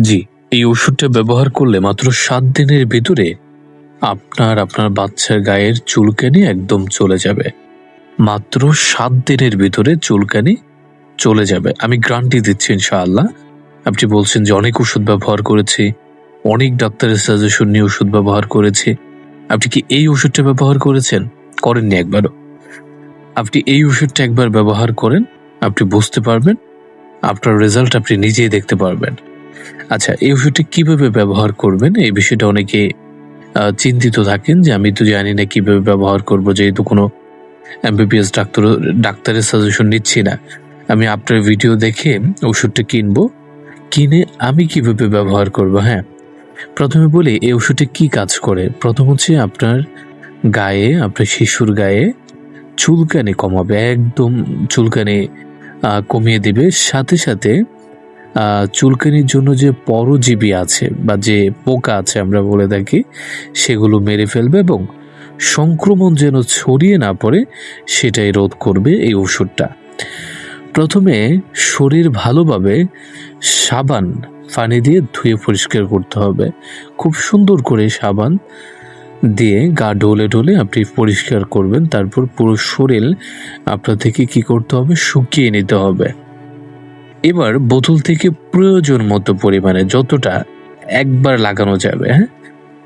জি। এই ওষুধটা ব্যবহার করলে মাত্র সাত দিনের ভিতরে আপনার আপনার বাচ্চার গায়ের চুলকানি একদম চলে যাবে। মাত্র সাত দিনের ভিতরে চুলকানি চলে যাবে। আমি গ্রান্টি দিচ্ছি ইনশাআল্লাহ। আপনি বলছেন যে অনেক ওষুধ ব্যবহার করেছি, অনেক ডাক্তারের সাজেশন নিয়ে ওষুধ ব্যবহার করেছি। আপনি কি এই ওষুধটা ব্যবহার করেছেন? করেননি একবারও। আপনি এই ওষুধটা একবার ব্যবহার করেন, আপনি বুঝতে পারবেন, আপনার রেজাল্ট আপনি নিজেই দেখতে পারবেন। আচ্ছা এই ওষুধটি কীভাবে ব্যবহার করবেন? এই বিষয়টা অনেকে চিন্তিত থাকেন যে আমি তো জানি না কীভাবে ব্যবহার করব, যেহেতু কোনো এমবিবিএস ডাক্তার ডাক্তারের সাজেশন নিচ্ছি না। আমি আপনার ভিডিও দেখে ওষুধটা কিনবো। কিনে আমি কীভাবে ব্যবহার করব হ্যাঁ? প্রথমে বলি, এই ওষুধটি কি কাজ করে? প্রথম হচ্ছে আপনার গায়ে, আপনার শিশুর গায়ে চুলকানি কমাবে, একদম চুলকানি কমিয়ে দিবে। সাথে সাথে চুলকানির জন্য যে পরজীবী আছে বা যে পোকা আছে আমরা বলে থাকি, সেগুলো মেরে ফেলবে এবং সংক্রমণ যেন ছড়িয়ে না পড়ে, সেটাই রোধ করবে এই ওষুধটা। প্রথমে শরীর ভালোভাবে সাবান পানি দিয়ে ধুয়ে পরিষ্কার করতে হবে। খুব সুন্দর করে সাবান দিয়ে গা ডলে ডলে আপনি পরিষ্কার করবেন, তারপর পুরো শরীর আপনার থেকে কি করতে হবে? শুকিয়ে নিতে হবে। এবার বোতল থেকে প্রয়োজন মতো পরিমাণে যতটা একবার লাগানো যাবে হ্যাঁ?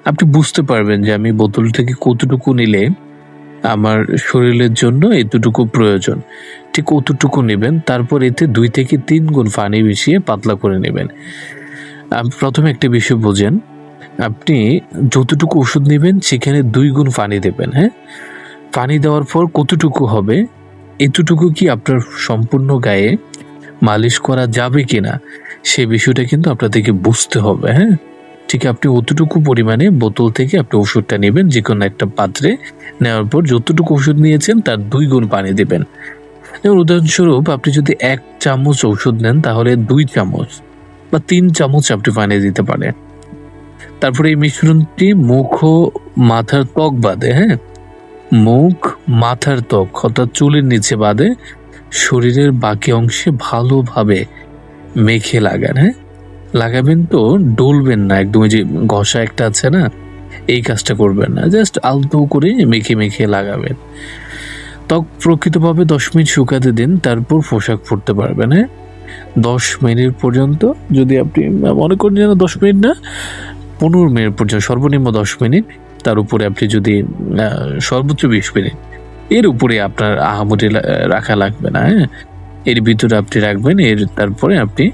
আপনি বুঝতে পারবেন যে আমি বোতল থেকে কতটুকু নিলে আমার শরীরের জন্য এতটুকু প্রয়োজন। ঠিক কতটুকু নেবেন, তারপর এতে দুই থেকে তিন গুণ পানি মিশিয়ে পাতলা করে নেবেন। প্রথমে একটা বিষয় বোঝেন। আপনি যতটুকু ওষুধ নেবেন, সেখানে দুই গুণ পানি দেবেন হ্যাঁ? পানি দেওয়ার পর কতটুকু হবে, এতটুকু কি আপনার সম্পূর্ণ গায়ে মালিশ করা যাবে কিনা, সে বিষয়টা কিন্তু আপনাদেরকে বুঝতে হবে হ্যাঁ? ঠিক আপনি অতটুকু পরিমাণে বোতল থেকে আপনি ওষুধটা নেবেন, যে কোনো একটা পাত্রে নেওয়ার পর যতটুকু ওষুধ নিয়েছেন তার দুই গুণ পানি দেবেন। যেমন উদাহরণস্বরূপ, আপনি যদি এক চামচ ওষুধ নেন, তাহলে দুই চামচ বা তিন চামচ আপনি পানি দিতে পারেন। তারপরে এই মিশ্রণটি মুখ ও মাথার ত্বক বাদে হ্যাঁ? মুখ, মাথার ত্বক, অর্থাৎ চুলের নিচে বাদে শরীরের বাকি অংশে ভালোভাবে মেখে লাগান হ্যাঁ? লাগাবেন তো, ডলবেন না একদম যে ঘষা একটা আছে না, এই কাজটা করবেন না, জাস্ট আলতো করে মেখে মেখে লাগাবেন। ত্বক প্রকৃতভাবে দশ মিনিট শুকাতে দিন, তারপর পোশাক পরতে পারবেন হ্যাঁ? দশ মিনিট পর্যন্ত, যদি আপনি, মনে করেন যেন দশ মিনিট না, পনেরো মিনিট পর্যন্ত, সর্বনিম্ন দশ মিনিট, তার উপরে আপনি যদি সর্বোচ্চ বিশ মিনিট এর উপরে আপনার আহামরি রাখা লাগবে না হ্যাঁ? এর ভিতরে আপনি রাখবেন, এর তারপরে আপনি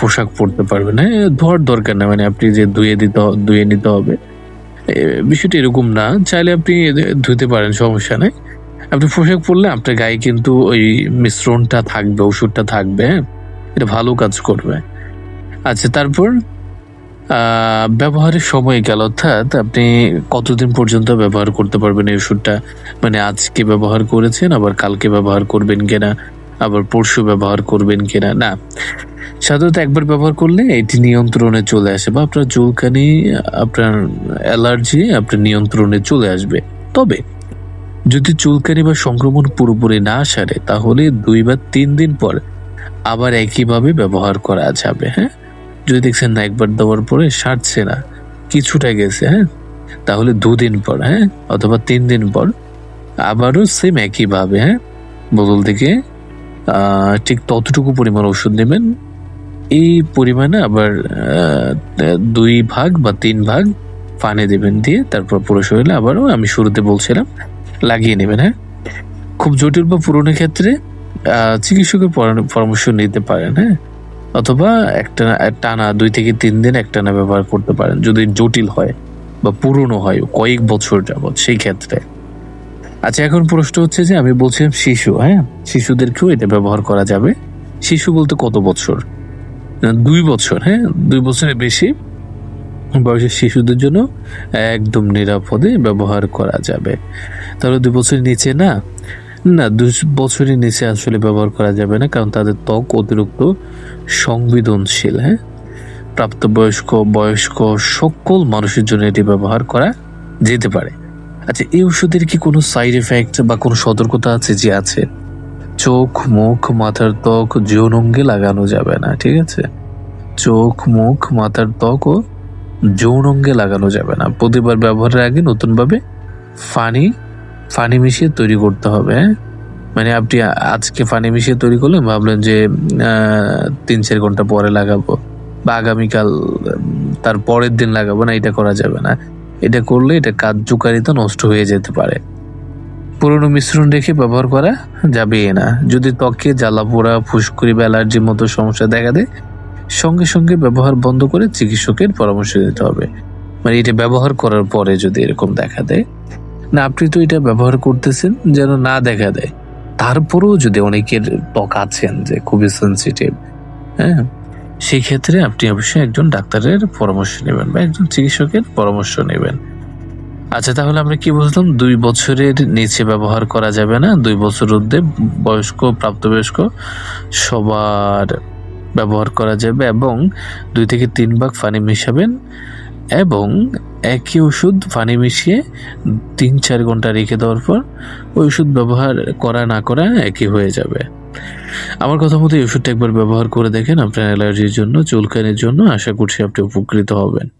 পোশাক পরতে পারবেন হ্যাঁ? ধোয়ার দরকার না মানে আপনি যে ধুয়ে দিতে ধুয়ে নিতে হবে বিষয়টা এরকম না। চাইলে আপনি ধুতে পারেন, সমস্যা নেই। আপনি পোশাক পরলে আপনার গায়ে কিন্তু ওই মিশ্রণটা থাকবে, ওষুধটা থাকবে হ্যাঁ? এটা ভালো কাজ করবে। আচ্ছা তারপর? ব্যবহারের সময় গেল। অর্থাৎ আপনি কতদিন পর্যন্ত ব্যবহার করতে পারবেন এই ওষুধটা? মানে আজকে ব্যবহার করেছেন, আবার কালকে ব্যবহার করবেন কিনা? আবার পরশু ব্যবহার করবেন কিনা? না। সাধারণত একবার ব্যবহার করলে এটি নিয়ন্ত্রণে চলে আসে বা আপনার চুলকানি, আপনার অ্যালার্জি আপনার নিয়ন্ত্রণে চলে আসবে। তবে যদি চুলকানি বা সংক্রমণ পুরোপুরি না সারে, তাহলে দুই বা তিন দিন পর আবার একইভাবে ব্যবহার করা যাবে হ্যাঁ? যদি দেখছেন না, একবার দেওয়ার পরে সারছে না কিছুটা গেছে হ্যাঁ? তাহলে দুদিন পর হ্যাঁ? অথবা তিন দিন পর আবারও সেম একইভাবে হ্যাঁ? বোতল থেকে ঠিক ততটুকু পরিমাণ ওষুধ নেবেন। এই পরিমাণে আবার দুই ভাগ বা তিন ভাগ পানি দেবেন দিয়ে তারপর পুরো শরীরে আবারও আমি শুরুতে বলছিলাম, লাগিয়ে নেবেন হ্যাঁ? খুব জটিল বা পুরনো ক্ষেত্রে চিকিৎসকের পরামর্শ নিতে পারেন হ্যাঁ? অথবা একটা, টানা দুই থেকে তিন দিন একটানা ব্যবহার করতে পারেন। যদি জটিল হয় বা পুরনো হয়, কয়েক বছর যাবত সেই ক্ষেত্রে। আচ্ছা এখন প্রশ্ন হচ্ছে যে, আমি বলছিলাম শিশু হ্যাঁ? শিশুদেরকেও এটা ব্যবহার করা যাবে। শিশু বলতে কত বছর? দুই বছর হ্যাঁ? দুই বছরের বেশি বয়সের শিশুদের জন্য একদম নিরাপদে ব্যবহার করা যাবে। তাহলে দুই বছরের নিচে না? না, দুই বছরের নিচে আসলে ব্যবহার করা যাবে না, কারণ তাদের ত্বক অতিরিক্ত সংবেদনশীল হ্যাঁ? প্রাপ্তবয়স্ক, বয়স্ক, সকল মানুষের জন্য এটি ব্যবহার করা যেতে পারে। আচ্ছা এই ওষুধের কি কোনো সাইড এফেক্ট বা কোনো সতর্কতা আছে যে আছে? চোখ, মুখ, মাথার ত্বক, যৌন অঙ্গে লাগানো যাবে না, ঠিক আছে? চোখ, মুখ, মাথার ত্বক ও যৌন অঙ্গে লাগানো যাবে না। প্রতিবার ব্যবহারের আগে নতুনভাবে ফানি ফানি মিশিয়ে তৈরি করতে হবে হ্যাঁ? মানে আপনি আজকে ফানি মিশিয়ে তৈরি করলেন, ভাবলেন যে তিন চার ঘণ্টা পরে লাগাবো, বা আগামীকাল তার পরের দিন লাগাবো না, এটা করা যাবে না। এটা করলে এটা কার্যকারিতা নষ্ট হয়ে যেতে পারে। পুরনো মিশ্রণ রেখে ব্যবহার করা যাবে না। যদি ত্বকে জ্বালা পোড়া, ফুসকুড়ি বা অ্যালার্জির মতো সমস্যা দেখা দেয়, সঙ্গে সঙ্গে ব্যবহার বন্ধ করে চিকিৎসকের পরামর্শ নিতে হবে। মানে এটা ব্যবহার করার পরে যদি এরকম দেখা দেয়। না, আপনি তো এটা ব্যবহার করতেছেন, যেন না দেখা দেয়। তারপরেও যদি অনেকের ত্বক আছেন যে খুবই সেন্সিটিভ হ্যাঁ সেই ক্ষেত্রে আপনি অবশ্যই একজন ডাক্তারের পরামর্শ নেবেন বা একজন চিকিৎসকের পরামর্শ নেবেন। আচ্ছা তাহলে আমরা কি বুঝলাম? দুই বছরের নিচে ব্যবহার করা যাবে না? দুই বছর ঊর্ধ্বে বয়স্ক, প্রাপ্তবয়স্ক সবার ব্যবহার করা যাবে এবং দুই থেকে তিন ভাগ পানি মিশাবেন এবং একই ওষুধ পানি মিশিয়ে তিন চার ঘণ্টা রেখে দেওয়ার পর ওই ওষুধ ব্যবহার করা না করা একই হয়ে যাবে। আমার কথা মতো এই ওষুধটা একবার ব্যবহার করে দেখেন, আপনার অ্যালার্জির জন্য, চুলকানির জন্য, আশা করছি আপনি উপকৃত হবেন।